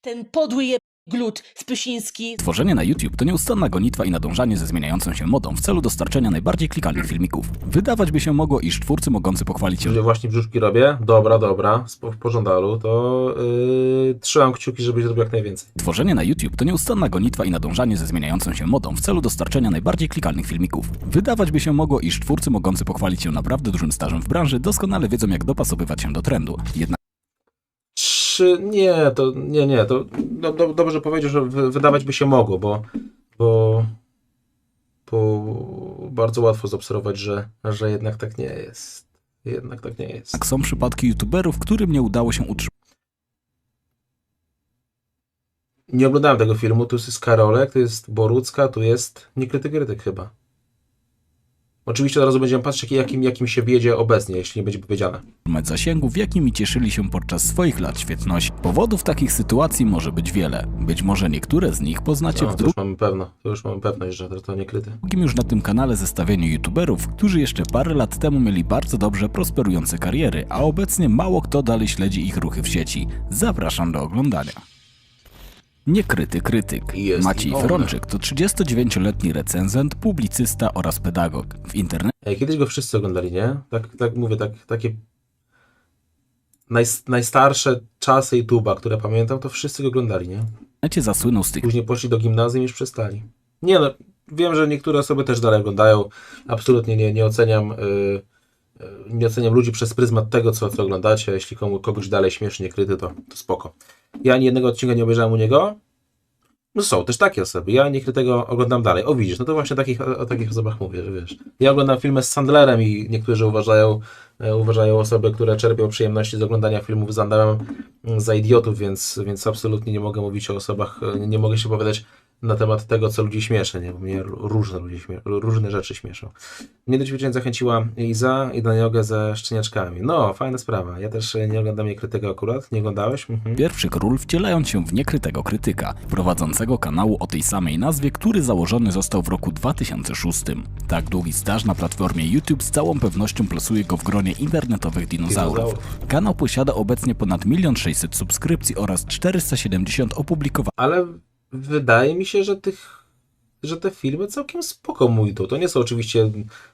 Ten podły je glut Spysiński. Tworzenie na YouTube to nieustanna gonitwa i nadążanie ze zmieniającą się modą w celu dostarczenia najbardziej klikalnych filmików. Wydawać by się mogło, iż twórcy mogący pochwalić się Że właśnie brzuszki robię, dobra, dobra, w pożądalu, to yy, trzymam kciuki, żebyś zrobił jak najwięcej. Tworzenie na YouTube to nieustanna gonitwa i nadążanie ze zmieniającą się modą w celu dostarczenia najbardziej klikalnych filmików. Wydawać by się mogło, iż twórcy mogący pochwalić się naprawdę dużym stażem w branży doskonale wiedzą jak dopasowywać się do trendu. Jednak Czy nie, to nie, nie, to do, do, dobrze powiedział, że wy, wydawać by się mogło, bo, bo, bo bardzo łatwo zaobserwować, że, że jednak tak nie jest. Jednak tak nie jest. są przypadki YouTuberów, którym nie udało się utrzymać Nie oglądałem tego filmu, tu jest Karolek, tu jest Borucka, tu jest Niekryty Krytyk chyba. Oczywiście od razu będziemy patrzeć, jakim, jakim się wiedzie obecnie, jeśli nie będzie powiedziane. zasięgów, jakimi cieszyli się podczas swoich lat świetności. Powodów takich sytuacji może być wiele. Być może niektóre z nich poznacie No, w to już mamy pewno, to już mamy pewność, że to, to Niekryty. drugim już na tym kanale zestawieniu YouTuberów, którzy jeszcze parę lat temu mieli bardzo dobrze prosperujące kariery, a obecnie mało kto dalej śledzi ich ruchy w sieci. Zapraszam do oglądania. Niekryty krytyk. Jest Maciej on. Frączyk to 39-letni recenzent, publicysta oraz pedagog. W internecie kiedyś go wszyscy oglądali, nie? Tak, tak mówię, tak, takie naj, najstarsze czasy YouTube'a, które pamiętam, to wszyscy go oglądali, nie? zasłynął z tych Później poszli do gimnazjum i już przestali. Nie no, wiem, że niektóre osoby też dalej oglądają. Absolutnie nie, nie oceniam y, y, nie oceniam ludzi przez pryzmat tego, co, co oglądacie. Jeśli komu, kogoś dalej śmiesznie kryty, to, to spoko. Ja ani jednego odcinka nie obejrzałem u niego. No są też takie osoby. Ja niekrytego oglądam dalej. O widzisz, no to właśnie takich, o, o takich osobach mówię, że wiesz. Ja oglądam filmy z Sandlerem i niektórzy uważają, e, uważają osoby, które czerpią przyjemności z oglądania filmów z Sandlerem mm, za idiotów, więc, więc absolutnie nie mogę mówić o osobach, e, nie mogę się opowiadać na temat tego, co ludzi śmieszy, nie? bo mnie różne, ludzie śmie- różne rzeczy śmieszą. Mnie do ćwiczeń zachęciła Iza i na jogę ze szczeniaczkami. No, fajna sprawa. Ja też e, nie oglądam jej krytyka akurat. Nie oglądałeś? Mhm. pierwszych ról wcielając się w niekrytego krytyka, prowadzącego kanału o tej samej nazwie, który założony został w roku 2006. Tak długi staż na platformie YouTube z całą pewnością plasuje go w gronie internetowych dinozaurów. Dinozaurów. Kanał posiada obecnie ponad 1 600 subskrypcji oraz 470 opublikowanych Ale wydaje mi się, że tych że te filmy całkiem spoko idą. To nie są oczywiście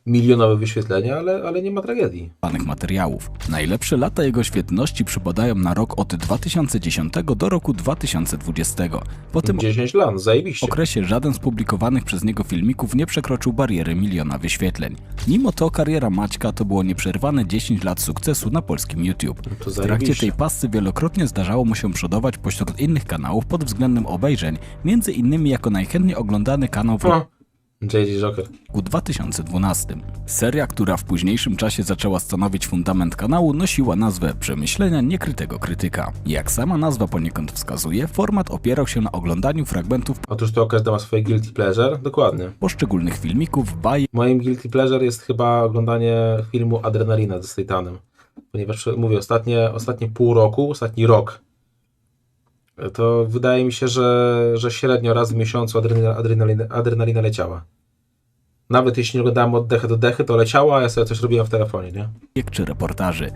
milionowe wyświetlenia, ale, ale nie ma tragedii. materiałów. Najlepsze lata jego świetności przypadają na rok od 2010 do roku 2020. Po tym 10 lat, zajebiście. okresie żaden z publikowanych przez niego filmików nie przekroczył bariery miliona wyświetleń. Mimo to kariera Maćka to było nieprzerwane 10 lat sukcesu na polskim YouTube. To W trakcie zajebiście. tej pasy wielokrotnie zdarzało mu się przodować pośród innych kanałów pod względem obejrzeń, między innymi jako najchętniej oglądany kanał w O, JJ Joker. roku 2012. Seria, która w późniejszym czasie zaczęła stanowić fundament kanału, nosiła nazwę Przemyślenia niekrytego krytyka. Jak sama nazwa poniekąd wskazuje, format opierał się na oglądaniu fragmentów Otóż to każdy ma swoje guilty pleasure. Dokładnie. poszczególnych filmików, bajek, Moim guilty pleasure jest chyba oglądanie filmu Adrenalina ze State'anem. Ponieważ mówię, ostatnie, ostatnie pół roku, ostatni rok, to wydaje mi się, że, że średnio raz w miesiącu adrenalina, adrenalina, adrenalina leciała. Nawet jeśli nie oglądałem od dechy do dechy, to leciała, a ja sobie coś robiłem w telefonie, nie? czy reportaży.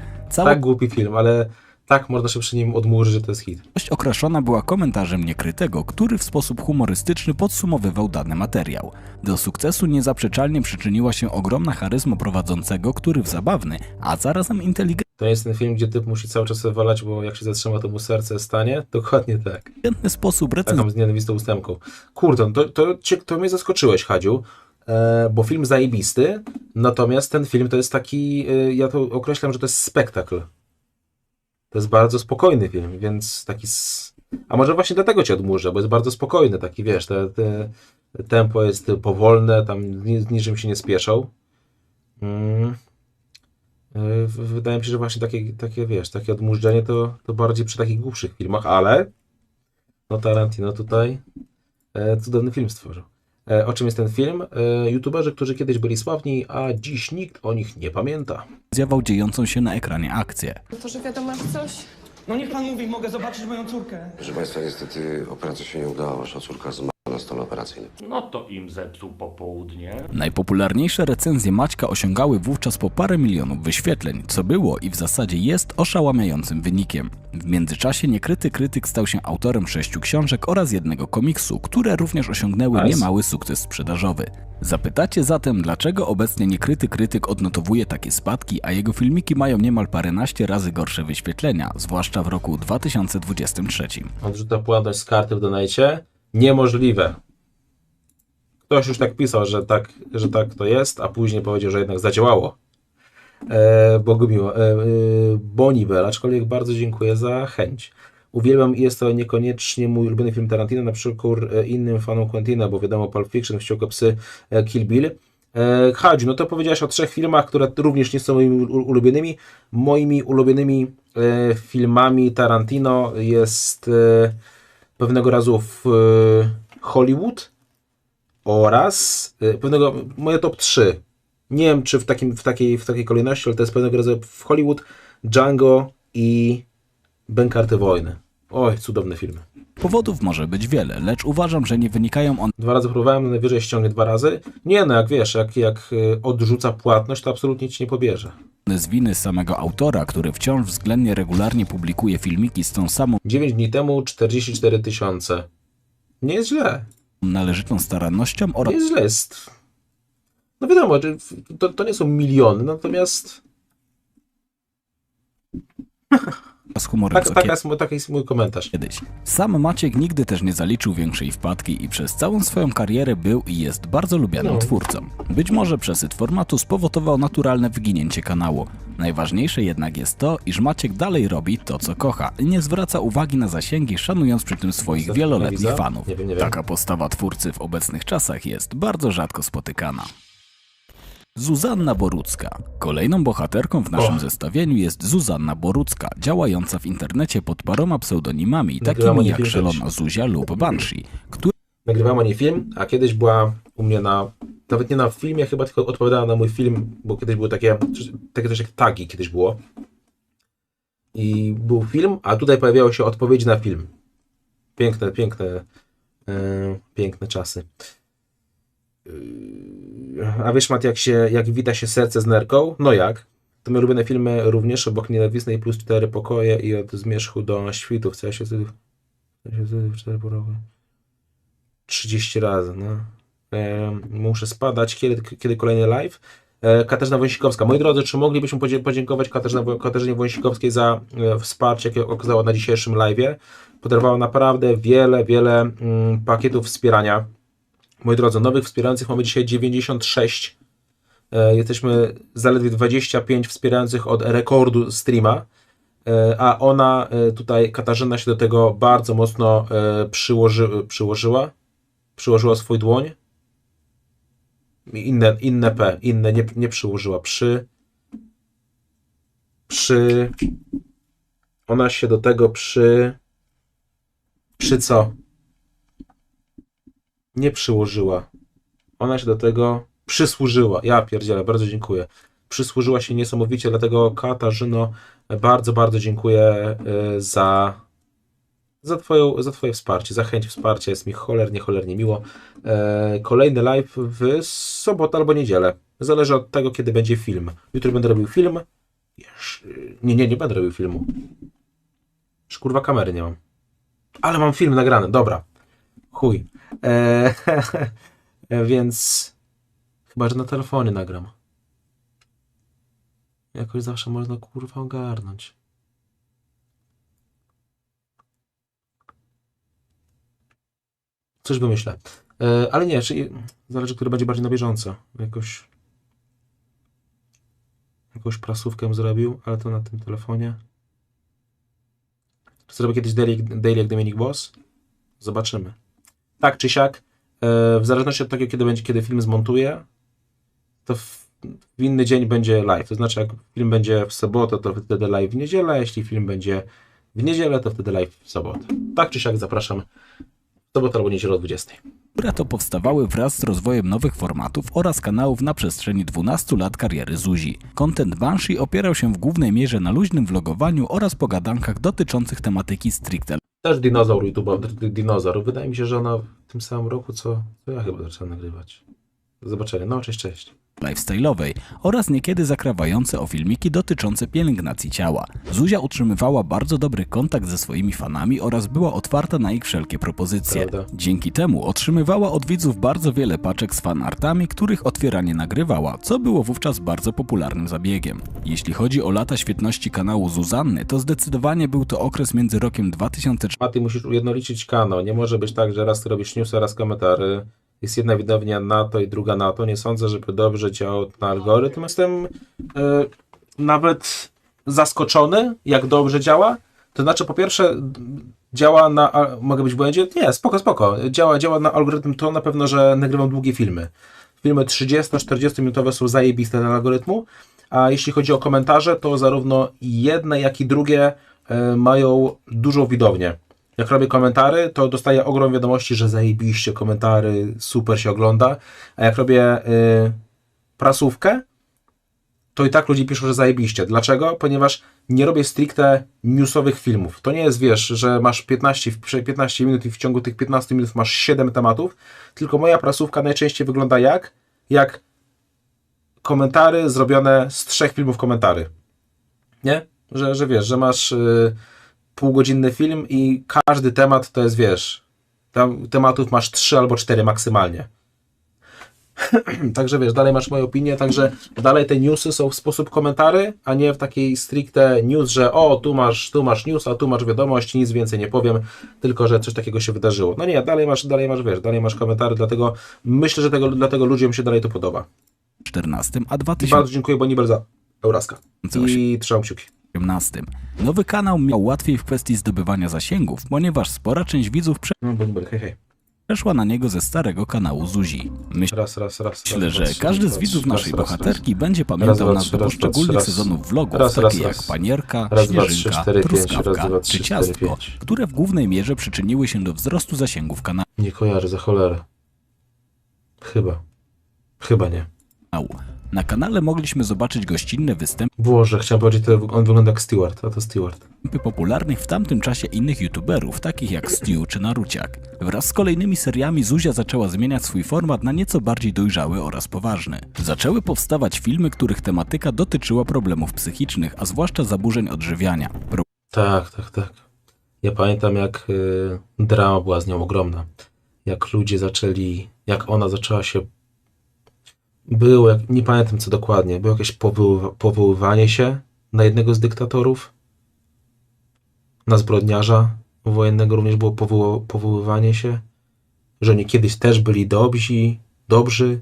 Tak głupi film, ale tak można się przy nim odmurzyć, że to jest hit. Całość okraszona była komentarzem niekrytego, który w sposób humorystyczny podsumowywał dany materiał. Do sukcesu niezaprzeczalnie przyczyniła się ogromna charyzma prowadzącego, który w zabawny, a zarazem inteligentny To jest ten film, gdzie typ musi cały czas walać, bo jak się zatrzyma, to mu serce stanie. Dokładnie tak. sposób Taką z nienawistą ustępką. Kurde, to, to, cię, to mnie zaskoczyłeś, Hadziu, e, bo film zajebisty, natomiast ten film to jest taki, e, ja to określam, że to jest spektakl. To jest bardzo spokojny film, więc taki, a może właśnie dlatego cię odmurzę, bo jest bardzo spokojny, taki wiesz, te, te tempo jest powolne, tam z niczym się nie spieszą. Mm. W- Wydaje mi się, że właśnie takie, takie wiesz, takie odmurzenie to, to bardziej przy takich głupszych filmach, ale no Tarantino tutaj e, cudowny film stworzył. E, o czym jest ten film? E, YouTuberzy, którzy kiedyś byli sławni, a dziś nikt o nich nie pamięta. zjawał dziejącą się na ekranie akcję. To, że wiadomo jak coś. No niech pan mówi, mogę zobaczyć moją córkę. Proszę Państwa, niestety operacja się nie udała. Wasza córka zmarła na stole operacyjnym. No to im zepsuł popołudnie. Najpopularniejsze recenzje Maćka osiągały wówczas po parę milionów wyświetleń, co było i w zasadzie jest oszałamiającym wynikiem. W międzyczasie niekryty krytyk stał się autorem sześciu książek oraz jednego komiksu, które również osiągnęły niemały sukces sprzedażowy. Zapytacie zatem, dlaczego obecnie niekryty krytyk odnotowuje takie spadki, a jego filmiki mają niemal paręnaście razy gorsze wyświetlenia, zwłaszcza w roku 2023. Odrzuta płatność z karty w donajcie? Niemożliwe. Ktoś już tak pisał, że tak, że tak to jest, a później powiedział, że jednak zadziałało. E, Bogumiło. E, e, Bonibel, aczkolwiek bardzo dziękuję za chęć. Uwielbiam i jest to niekoniecznie mój ulubiony film Tarantino, na przykład e, innym fanom Quentina, bo wiadomo Pulp Fiction, Wściekłe Psy, e, Kill Bill. Hadziu, no to powiedziałeś o trzech filmach, które również nie są moimi ul- ulubionymi. Moimi ulubionymi filmami Tarantino jest pewnego razu w e, Hollywood oraz e, pewnego, moje top 3. Nie wiem, czy w, takim, w, takiej, w takiej kolejności, ale to jest pewnego rodzaju w Hollywood, Django i Bękarty Wojny. Oj, cudowne filmy. Powodów może być wiele, lecz uważam, że nie wynikają one Dwa razy próbowałem, najwyżej ściągnie dwa razy. Nie no, jak wiesz, jak, jak y, odrzuca płatność, to absolutnie ci nie pobierze. Z winy samego autora, który wciąż względnie regularnie publikuje filmiki z tą samą 9 dni temu 44 tysiące. Nie jest źle. należytą starannością Nie oraz jest źle. Jest... No wiadomo, że to, to nie są miliony, natomiast humorem tak, co taka jest, mój- taki jest mój komentarz. kiedyś. Sam Maciek nigdy też nie zaliczył większej wpadki i przez całą swoją karierę był i jest bardzo lubianym No. twórcą. Być może przesyt formatu spowodował naturalne wyginięcie kanału. Najważniejsze jednak jest to, iż Maciek dalej robi to, co kocha i nie zwraca uwagi na zasięgi, szanując przy tym swoich wieloletnich fanów. Nie wiem, nie wiem. Taka postawa twórcy w obecnych czasach jest bardzo rzadko spotykana. Zuzanna Borucka. Kolejną bohaterką w naszym O. zestawieniu jest Zuzanna Borucka, działająca w internecie pod paroma pseudonimami, Nagrywam takimi jak Szelona Zuzia lub Banshee, które Nagrywałem o niej film, a kiedyś była u mnie na, nawet nie na filmie, chyba tylko odpowiadała na mój film, bo kiedyś były takie, takie coś jak tagi kiedyś było. I był film, a tutaj pojawiały się odpowiedzi na film. Piękne, piękne, e, piękne czasy. Yy, A wiesz, Mat, jak, się, jak wita się serce z nerką? No jak? To moje ulubione filmy również obok nienawistnej plus cztery pokoje i od zmierzchu do świtu. Chcę się w cztery porowy. 30 razy, no. E, muszę spadać. Kiedy, kiedy kolejny live? E, Katarzyna Wąsikowska. Moi drodzy, czy moglibyśmy podziękować Katarzyna, Katarzynie Wąsikowskiej za e, wsparcie, jakie okazała na dzisiejszym live'ie? Podarowała naprawdę wiele, wiele mm, pakietów wspierania. Moi drodzy, nowych wspierających mamy dzisiaj 96. E, jesteśmy zaledwie 25 wspierających od rekordu streama. E, a ona e, tutaj, Katarzyna się do tego bardzo mocno przyłoży, przyłożyła, przyłożyła swój dłoń. Inne, inne P, inne, nie, nie przyłożyła, przy, przy, ona się do tego przy, przy co? Nie przyłożyła. Ona się do tego przysłużyła. Ja pierdzielę, bardzo dziękuję. Przysłużyła się niesamowicie, dlatego Katarzyno, bardzo, bardzo dziękuję e, za, za, twoją, za Twoje wsparcie, za chęć wsparcia. Jest mi cholernie, cholernie miło. E, Kolejny live w sobotę albo niedzielę. Zależy od tego, kiedy będzie film. Jutro będę robił film. Nie, nie, nie będę robił filmu. Już kurwa kamery nie mam. Ale mam film nagrany, dobra. Chuj. E, więc chyba, że na telefonie nagram. Jakoś zawsze można kurwa ogarnąć. Coś wymyślę. E, ale nie, czyli zależy, który będzie bardziej na bieżąco. Jakoś. Jakąś prasówkę zrobił, ale to na tym telefonie. Zrobię kiedyś daily, daily jak Dominik Boss? Zobaczymy. Tak czy siak, e, w zależności od tego, kiedy będzie, kiedy film zmontuję, to w, w inny dzień będzie live. To znaczy, jak film będzie w sobotę, to wtedy live w niedzielę, jeśli film będzie w niedzielę, to wtedy live w sobotę. Tak czy siak zapraszam w sobotę albo niedzielę o 20. które to powstawały wraz z rozwojem nowych formatów oraz kanałów na przestrzeni 12 lat kariery Zuzi. Content Banshee opierał się w głównej mierze na luźnym vlogowaniu oraz pogadankach dotyczących tematyki stricte Też dinozaur d- dinozaur. Wydaje mi się, że ona w tym samym roku, co, ja chyba zacząłem nagrywać. Do zobaczenia. No, cześć, cześć. Lifestyle'owej oraz niekiedy zakrawające o filmiki dotyczące pielęgnacji ciała. Zuzia utrzymywała bardzo dobry kontakt ze swoimi fanami oraz była otwarta na ich wszelkie propozycje. Prawda. Dzięki temu otrzymywała od widzów bardzo wiele paczek z fanartami, których otwieranie nagrywała, co było wówczas bardzo popularnym zabiegiem. Jeśli chodzi o lata świetności kanału Zuzanny, to zdecydowanie był to okres między rokiem 2004 A ty musisz ujednolicić kanał. Nie może być tak, że raz ty robisz newsy, raz komentary. Jest jedna widownia na to i druga na to. Nie sądzę, żeby dobrze działał ten algorytm. Jestem e, nawet zaskoczony, jak dobrze działa. To znaczy, po pierwsze, działa na. a, Mogę być w błędzie? Nie, spoko, spoko. Działa, działa na algorytm to na pewno, że nagrywam długie filmy. Filmy 30-40 minutowe są zajebiste dla algorytmu. A jeśli chodzi o komentarze, to zarówno jedne, jak i drugie e, mają dużą widownię. Jak robię komentary, to dostaję ogrom wiadomości, że zajebiście komentary, super się ogląda. A jak robię y, prasówkę, to i tak ludzie piszą, że zajebiście. Dlaczego? Ponieważ nie robię stricte newsowych filmów. To nie jest, wiesz, że masz 15, w- 15 minut i w ciągu tych 15 minut masz 7 tematów, tylko moja prasówka najczęściej wygląda jak? Jak komentary zrobione z trzech filmów komentary. Nie? Że, że wiesz, że masz y, półgodzinny film i każdy temat to jest, wiesz, tam tematów masz trzy albo cztery maksymalnie. Także wiesz, dalej masz moją opinię, także dalej te newsy są w sposób komentary, a nie w takiej stricte news, że o, tu masz, tu masz news, a tu masz wiadomość, nic więcej nie powiem, tylko że coś takiego się wydarzyło. No nie, dalej masz, dalej masz, wiesz, dalej masz komentary, dlatego myślę, że tego, dlatego ludziom się dalej to podoba. 2014, a I 2018. bardzo dziękuję Bonibel za Euraska. I trzymam kciuki. 2018. Nowy kanał miał łatwiej w kwestii zdobywania zasięgów, ponieważ spora część widzów No, Bonibel, hej, hej. przeszła na niego ze starego kanału Zuzi. Myślę, Raz, raz, raz. raz, że każdy raz, z widzów raz, naszej raz, raz. bohaterki będzie Raz, pamiętał dwa, nazwy trzy, raz, dwa, poszczególnych raz. sezonów vlogów, Raz, raz, takie jak raz. Panierka, Raz, dwa, trzy, Śnieżynka, cztery, pięć. Raz, Truskawka dwa, trzy, czy cztery, Ciastko, pięć. które w głównej mierze przyczyniły się do wzrostu zasięgów kanału. Nie kojarzę, za cholerę. Chyba. Chyba nie. Na kanale mogliśmy zobaczyć gościnne występy Boże, chciałem powiedzieć, to on wygląda jak Stewart, a to Stewart. popularnych w tamtym czasie innych youtuberów, takich jak Stu czy Naruciak. Wraz z kolejnymi seriami Zuzia zaczęła zmieniać swój format na nieco bardziej dojrzały oraz poważny. Zaczęły powstawać filmy, których tematyka dotyczyła problemów psychicznych, a zwłaszcza zaburzeń odżywiania. Tak, tak, tak. Ja pamiętam, jak y, drama była z nią ogromna. Jak ludzie zaczęli, jak ona zaczęła się. Było, nie pamiętam co dokładnie, było jakieś powoływa, powoływanie się na jednego z dyktatorów, na zbrodniarza wojennego również było powoływanie się, że oni kiedyś też byli dobrzy, dobrzy,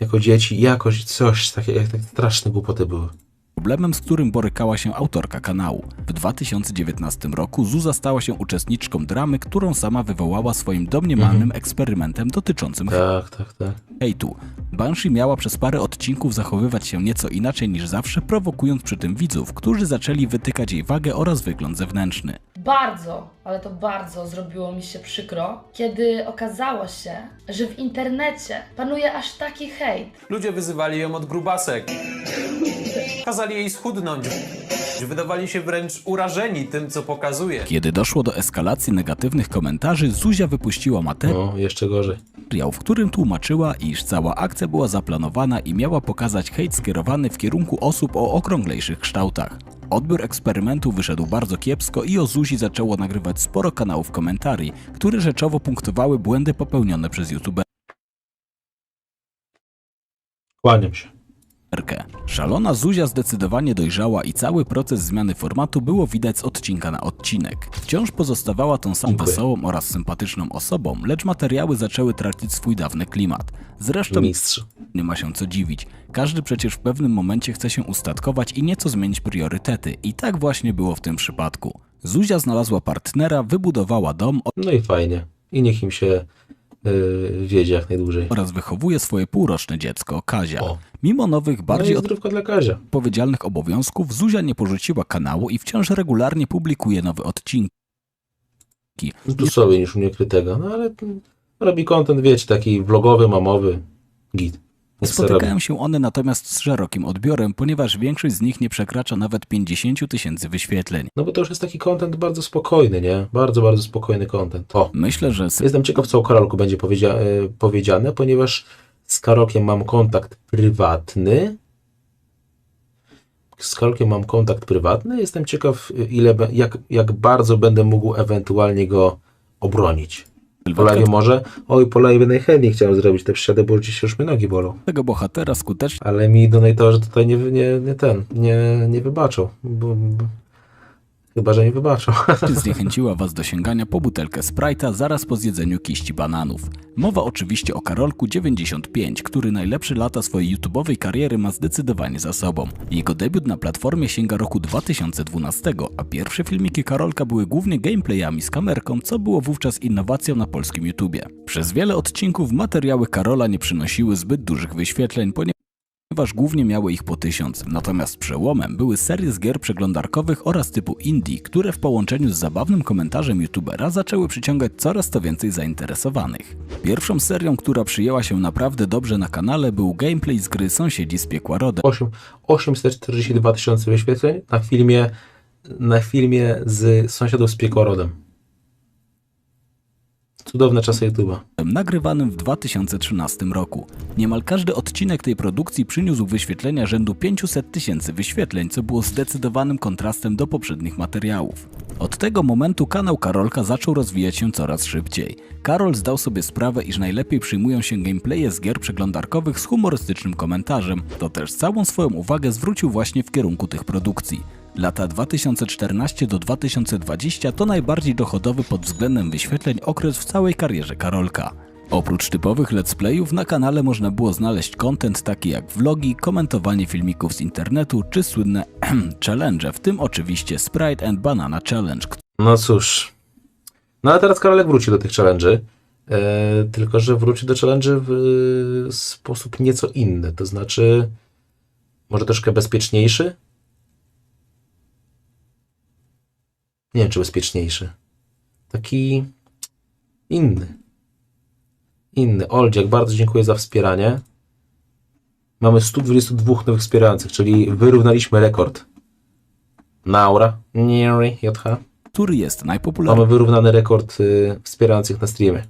jako dzieci, jakoś coś takiego, jak tak straszne głupoty były. Problemem, z którym borykała się autorka kanału. W 2019 roku Zuza stała się uczestniczką dramy, którą sama wywołała swoim domniemanym eksperymentem dotyczącym Tak, tak, tak. hejtu. Banshee miała przez parę odcinków zachowywać się nieco inaczej niż zawsze, prowokując przy tym widzów, którzy zaczęli wytykać jej wagę oraz wygląd zewnętrzny. Bardzo, ale to bardzo zrobiło mi się przykro, kiedy okazało się, że w internecie panuje aż taki hejt. Ludzie wyzywali ją od grubasek. Kazali jej schudnąć. Wydawali się wręcz urażeni tym, co pokazuje. Kiedy doszło do eskalacji negatywnych komentarzy, Zuzia wypuściła materiał, No, jeszcze gorzej. w którym tłumaczyła, iż cała akcja była zaplanowana i miała pokazać hejt skierowany w kierunku osób o okrąglejszych kształtach. Odbiór eksperymentu wyszedł bardzo kiepsko i o Zuzi zaczęło nagrywać sporo kanałów komentarzy, które rzeczowo punktowały błędy popełnione przez youtuberkę. Kłaniam się. Szalona Zuzia zdecydowanie dojrzała i cały proces zmiany formatu było widać z odcinka na odcinek. Wciąż pozostawała tą samą wesołą oraz sympatyczną osobą, lecz materiały zaczęły tracić swój dawny klimat. Zresztą Mistrz. nie ma się co dziwić. Każdy przecież w pewnym momencie chce się ustatkować i nieco zmienić priorytety. I tak właśnie było w tym przypadku. Zuzia znalazła partnera, wybudowała dom No i fajnie. I niech im się yy, wiedzie jak najdłużej. oraz wychowuje swoje półroczne dziecko, Kazia. O. Mimo nowych, No bardziej Kazia. odpowiedzialnych obowiązków, Zuzia nie porzuciła kanału i wciąż regularnie publikuje nowe odcinki. No tu sobie niż u mnie krytego. No ale robi content, wiecie, taki vlogowy, mamowy. Git. Spotykają się one natomiast z szerokim odbiorem, ponieważ większość z nich nie przekracza nawet 50 tysięcy wyświetleń. No bo to już jest taki content bardzo spokojny, nie? Bardzo, bardzo spokojny content. O, Myślę, że jestem ciekaw, co o Karolku będzie powiedzia- e, powiedziane, ponieważ z Karolkiem mam kontakt prywatny. Z Karolkiem mam kontakt prywatny. Jestem ciekaw, y, ile, jak, jak bardzo będę mógł ewentualnie go obronić. Po sylwetka live może? Oj, po live najchętniej chciałem zrobić te przysiady, bo dzisiaj już mnie nogi bolą. tego bohatera skutecznie Ale mi donatorzy tutaj nie, nie, nie ten, nie, nie wybaczą. Bo, bo, chyba, że nie wybaczą. zniechęciła was do sięgania po butelkę Sprite'a zaraz po zjedzeniu kiści bananów. Mowa oczywiście o Karolku 95, który najlepsze lata swojej YouTube'owej kariery ma zdecydowanie za sobą. Jego debiut na platformie sięga roku 2012, a pierwsze filmiki Karolka były głównie gameplayami z kamerką, co było wówczas innowacją na polskim YouTubie. Przez wiele odcinków materiały Karola nie przynosiły zbyt dużych wyświetleń, ponieważ ponieważ głównie miały ich po tysiąc. Natomiast przełomem były serie z gier przeglądarkowych oraz typu indie, które w połączeniu z zabawnym komentarzem youtubera zaczęły przyciągać coraz to więcej zainteresowanych. Pierwszą serią, która przyjęła się naprawdę dobrze na kanale był gameplay z gry Sąsiedzi z Piekła Rodem. 8, 842 tysiące wyświetleń na filmie, na filmie z sąsiadów z Piekłorodem. Cudowne czasy YouTube'a. nagrywanym w 2013 roku. Niemal każdy odcinek tej produkcji przyniósł wyświetlenia rzędu 500 tysięcy wyświetleń, co było zdecydowanym kontrastem do poprzednich materiałów. Od tego momentu kanał Karolka zaczął rozwijać się coraz szybciej. Karol zdał sobie sprawę, iż najlepiej przyjmują się gameplaye z gier przeglądarkowych z humorystycznym komentarzem, to też całą swoją uwagę zwrócił właśnie w kierunku tych produkcji. Lata 2014 do 2020 to najbardziej dochodowy pod względem wyświetleń okres w całej karierze Karolka. Oprócz typowych let's playów na kanale można było znaleźć content taki jak vlogi, komentowanie filmików z internetu czy słynne challenge, w tym oczywiście Sprite and Banana Challenge, No cóż. No ale teraz Karolek wróci do tych challenge'y. E, tylko, że wróci do challenge'y w e, sposób nieco inny. To znaczy, może troszkę bezpieczniejszy? Nie wiem, czy bezpieczniejszy. Taki inny. Inny. Oldziak, bardzo dziękuję za wspieranie. Mamy 122 nowych wspierających, czyli wyrównaliśmy rekord. Naura, Neri, JH. który jest Mamy najpopularniejszym wyrównany rekord y, wspierających na streamie.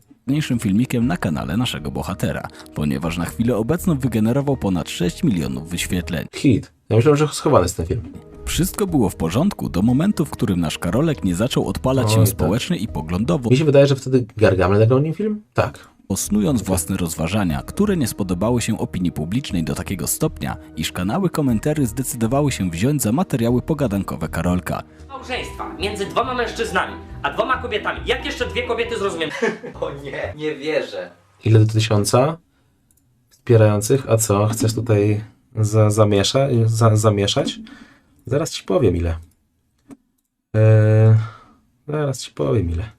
filmikiem na kanale naszego bohatera, ponieważ na chwilę obecną wygenerował ponad 6 milionów wyświetleń. Hit. Ja myślałem, że schowany jest ten film. Wszystko było w porządku do momentu, w którym nasz Karolek nie zaczął odpalać Oj, się tak. społecznie i poglądowo, Mi się wydaje, że wtedy Gargamel nagrał nim film? Tak. snując własne rozważania, które nie spodobały się opinii publicznej do takiego stopnia, iż kanały komentarzy zdecydowały się wziąć za materiały pogadankowe Karolka. małżeństwa między dwoma mężczyznami, a dwoma kobietami. Jak jeszcze dwie kobiety zrozumiem? O nie, nie wierzę. Ile do tysiąca wspierających? A co? Chcesz tutaj za, zamiesza, za, zamieszać? Zaraz ci powiem ile. Eee, zaraz ci powiem ile.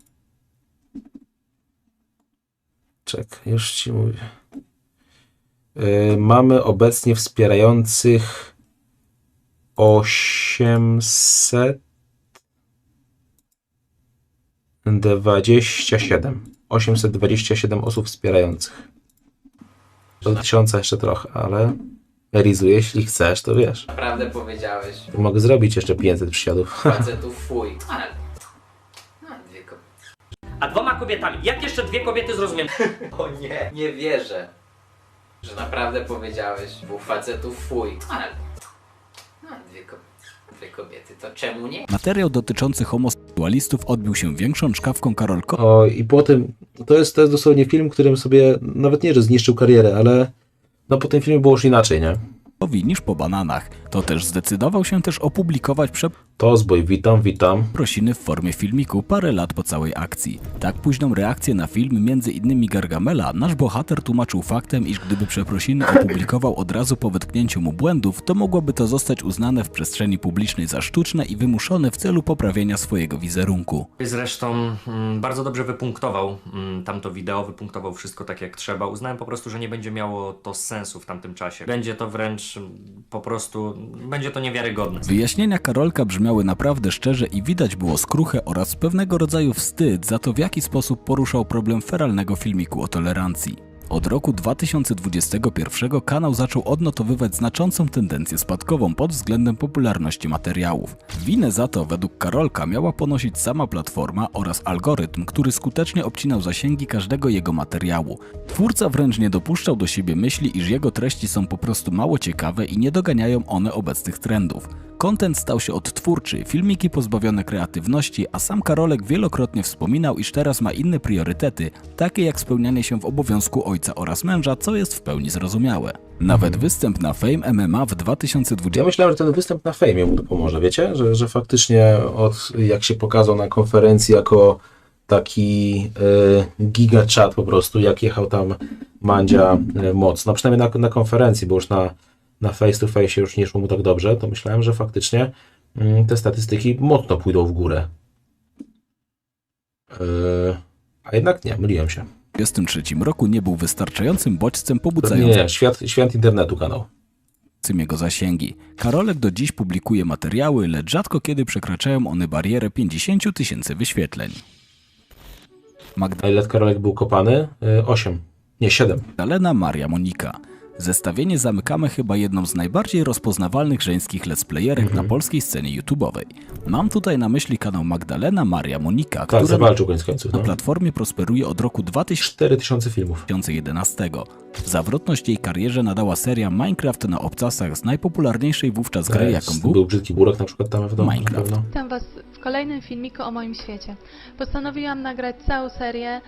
Czek, już ci mówię. Eee, mamy obecnie wspierających 800 27. 827 osób wspierających. Do tysiąca jeszcze trochę, ale Rizu, jeśli chcesz, to wiesz. Naprawdę powiedziałeś. Mogę zrobić jeszcze 500 przysiadów. Facetów fuj. Ale... No, dwie ko... A dwoma kobietami. Jak jeszcze dwie kobiety zrozumiem? O nie, nie wierzę. Że naprawdę powiedziałeś. Dwóch facetów fuj. Ale... No, dwie, ko... dwie kobiety, to czemu nie? Materiał dotyczący homoseksualistów odbił się większą czkawką Karolkowi O, i po tym, to jest, to jest dosłownie film, którym sobie, nawet nie, że zniszczył karierę, ale no po tym filmie było już inaczej, nie? niż po bananach. To też zdecydował się też opublikować To zbój, witam, witam. przeprosiny w formie filmiku parę lat po całej akcji. Tak późną reakcję na film między innymi Gargamela nasz bohater tłumaczył faktem, iż gdyby przeprosiny opublikował od razu po wytknięciu mu błędów, to mogłoby to zostać uznane w przestrzeni publicznej za sztuczne i wymuszone w celu poprawienia swojego wizerunku. Zresztą mm, bardzo dobrze wypunktował mm, tamto wideo, wypunktował wszystko tak jak trzeba. Uznałem po prostu, że nie będzie miało to sensu w tamtym czasie. Będzie to wręcz mm, po prostu, będzie to niewiarygodne. Wyjaśnienia Karolka brzmiały naprawdę szczerze i widać było skruchę oraz pewnego rodzaju wstyd za to, w jaki sposób poruszał problem feralnego filmiku o tolerancji. Od roku 2021 kanał zaczął odnotowywać znaczącą tendencję spadkową pod względem popularności materiałów. Winę za to według Karolka miała ponosić sama platforma oraz algorytm, który skutecznie obcinał zasięgi każdego jego materiału. Twórca wręcz nie dopuszczał do siebie myśli, iż jego treści są po prostu mało ciekawe i nie doganiają one obecnych trendów. Content stał się odtwórczy, filmiki pozbawione kreatywności, a sam Karolek wielokrotnie wspominał, iż teraz ma inne priorytety, takie jak spełnianie się w obowiązku ojca oraz męża, co jest w pełni zrozumiałe. Nawet występ na Fame MMA w 2020 Ja myślałem, że ten występ na fejmie mu to pomoże, wiecie? Że, że faktycznie od jak się pokazał na konferencji jako taki y, giga chat po prostu, jak jechał tam Mandzia y, mocno, przynajmniej na, na konferencji, bo już na, na face to face już nie szło mu tak dobrze, to myślałem, że faktycznie y, te statystyki mocno pójdą w górę. Y, a jednak nie, myliłem się. 2023 roku nie był wystarczającym bodźcem Nie, pobudzającym nie, świat, świat internetu kanał. jego zasięgi. Karolek do dziś publikuje materiały, lecz rzadko kiedy przekraczają one barierę 50 000 tysięcy wyświetleń. A ile Karolek był kopany? Y, 8. Nie, 7. Magdalena Maria Monika. Zestawienie zamykamy chyba jedną z najbardziej rozpoznawalnych żeńskich let's playerek Mhm. na polskiej scenie YouTube'owej. Mam tutaj na myśli kanał Magdalena Maria Monika, Tak, która zawalczył koniec końców. na No. platformie prosperuje od roku 2000 4000 filmów. 2011. Zawrotność jej karierze nadała seria Minecraft na obcasach z najpopularniejszej wówczas gry, jaką był Był brzydki burek na przykład tam w domu. Minecraft. Witam Was w kolejnym filmiku o moim świecie. Postanowiłam nagrać całą serię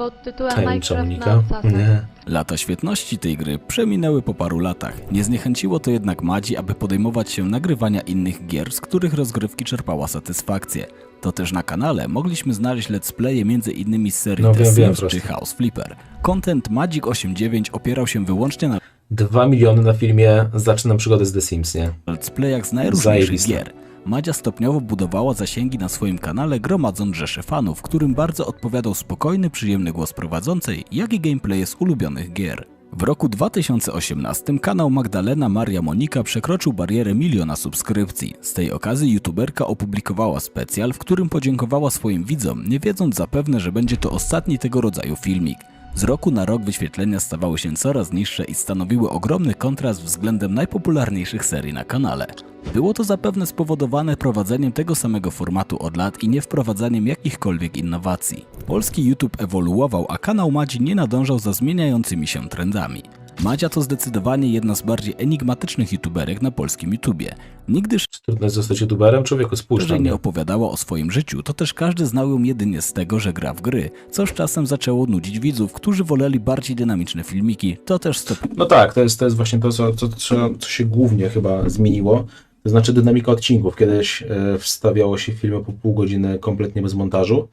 pod tytułem Minecraft na obcasach. Nie. Lata świetności tej gry przeminęły po paru latach. Nie zniechęciło to jednak Madzi, aby podejmować się nagrywania innych gier, z których rozgrywki czerpała satysfakcję. To też na kanale mogliśmy znaleźć let's playe między innymi z serii No The wiem, wiem, Sims czy House Flipper. Content Magic89 opierał się wyłącznie na 2 miliony na filmie Zaczynam przygodę z The Sims, nie? let's playach z najróżniejszych Zajebiste. gier. Madzia stopniowo budowała zasięgi na swoim kanale, gromadząc rzesze fanów, którym bardzo odpowiadał spokojny, przyjemny głos prowadzącej, jak i gameplaye z ulubionych gier. W roku 2018 kanał Magdalena Maria Monika przekroczył barierę miliona subskrypcji. Z tej okazji youtuberka opublikowała specjal, w którym podziękowała swoim widzom, nie wiedząc zapewne, że będzie to ostatni tego rodzaju filmik. Z roku na rok wyświetlenia stawały się coraz niższe i stanowiły ogromny kontrast względem najpopularniejszych serii na kanale. Było to zapewne spowodowane prowadzeniem tego samego formatu od lat i nie wprowadzaniem jakichkolwiek innowacji. Polski YouTube ewoluował, a kanał Madzi nie nadążał za zmieniającymi się trendami. Madzia to zdecydowanie jedna z bardziej enigmatycznych youtuberek na polskim YouTubie. Nigdy Trudno jest zostać youtuberem? Człowieku, spójrz Szczerze na nie mnie. opowiadała o swoim życiu, to też każdy znał ją jedynie z tego, że gra w gry, co z czasem zaczęło nudzić widzów, którzy woleli bardziej dynamiczne filmiki. To też stop No tak, to jest, to jest właśnie to, co, co, co, co się głównie chyba zmieniło. To znaczy dynamika odcinków. Kiedyś e, wstawiało się filmy po pół godziny kompletnie bez montażu.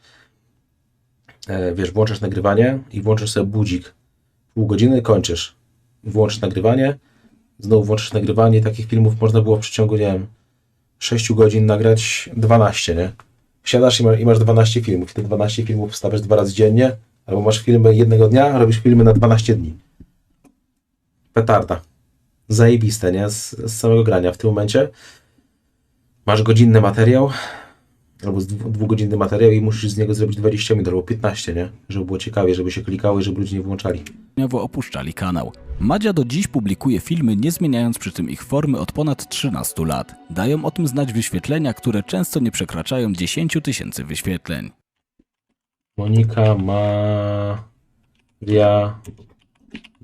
E, wiesz, włączasz nagrywanie i włączysz sobie budzik. Pół godziny kończysz. Włączysz nagrywanie, znowu włączysz nagrywanie takich filmów można było w przeciągu, nie wiem, 6 godzin nagrać 12, nie? Siadasz i, ma, i masz 12 filmów. Te 12 filmów wstawiasz dwa razy dziennie, albo masz filmy jednego dnia, robisz filmy na 12 dni. Petarda. Zajebiste, nie? Z, z samego grania. W tym momencie masz godzinny materiał, albo dwugodzinny materiał i musisz z niego zrobić 20 minut albo 15, nie? Żeby było ciekawie, żeby się klikało i żeby ludzie nie włączali. stopniowo opuszczali kanał. Madzia do dziś publikuje filmy, nie zmieniając przy tym ich formy od ponad 13 lat. Dają o tym znać wyświetlenia, które często nie przekraczają 10 000 tysięcy wyświetleń. Monika Maria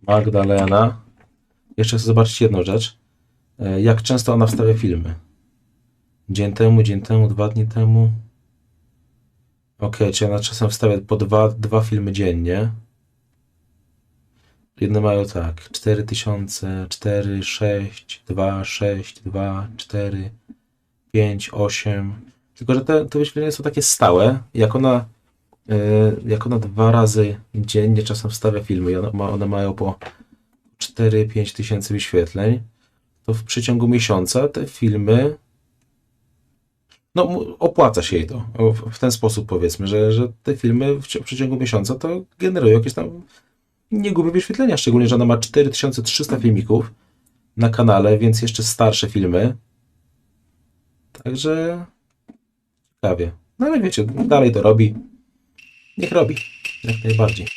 Magdalena. Jeszcze chcę zobaczyć jedną rzecz. E, Jak często ona wstawia filmy? Dzień temu, dzień temu, dwa dni temu. Okej, czy ona czasem wstawia po dwa, dwa filmy dziennie? Jedne mają tak, 4000, 4, 6, 2, 6, 2, 4, 5, 8. Tylko, że te, te wyświetlenia są takie stałe. Jak ona E, jak ona dwa razy dziennie czasem wstawia filmy i one, ma, one mają po 4-5 tysięcy wyświetleń, to w przeciągu miesiąca te filmy no opłaca się jej to. W- ten sposób powiedzmy, że, że te filmy w, w przeciągu miesiąca to generują jakieś tam niegłupie wyświetlenia, szczególnie, że ona ma 4300 filmików na kanale, więc jeszcze starsze filmy. Także ciekawie. No ale wiecie, dalej to robi. Niech robi. Jak najbardziej.